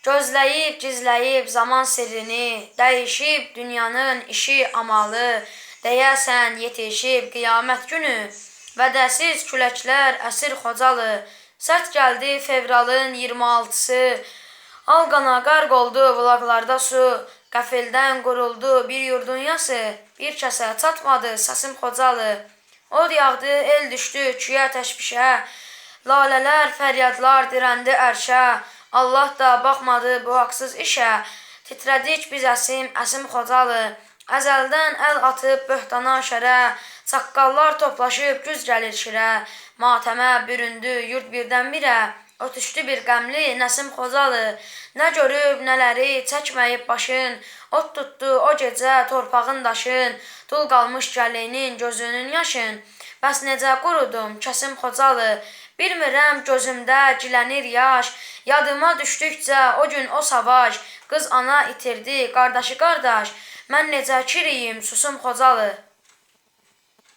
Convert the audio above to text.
Gözləyib, gizləyib zaman sirrini, dəyişib dünyanın işi amalı, deyəsən yetişib qiyamət günü, vədəsiz küləklər əsir Xocalı. Sərt gəldi fevralın 26-sı, al qana qərq oldu bulaqlarda su, qəfildən quruldu bir yurdun yası, bir kəsə çatmadı səsim Xocalı. Od yağdı, el düşdü küyə təşvişə, lalələr, fəryadlar dirəndi ərşə. Allah da baxmadı bu haqsız işə. Titrədik biz əsim, əsim Xocalı. Əzəldən əl atıb böhtana şərə, çaqqallar toplaşıb güz gəlir şirə. Matəmə büründü yurd birdən-birə, ötüşdü bir qəmli Nəsim Xocalı. Nə görüb nələri çəkməyib başın, od tutdu o gecə torpağın daşın, dul qalmış gəlinin gözünün yaşın. Bəs necə qurudum Kəsim Xocalı, bilmirəm gözümdə gilənir yaş. Yadıma düşdükcə o gün o savaş, qız ana itirdi, qardaşı qardaş. Mən necə kiriyim susum Xocalı.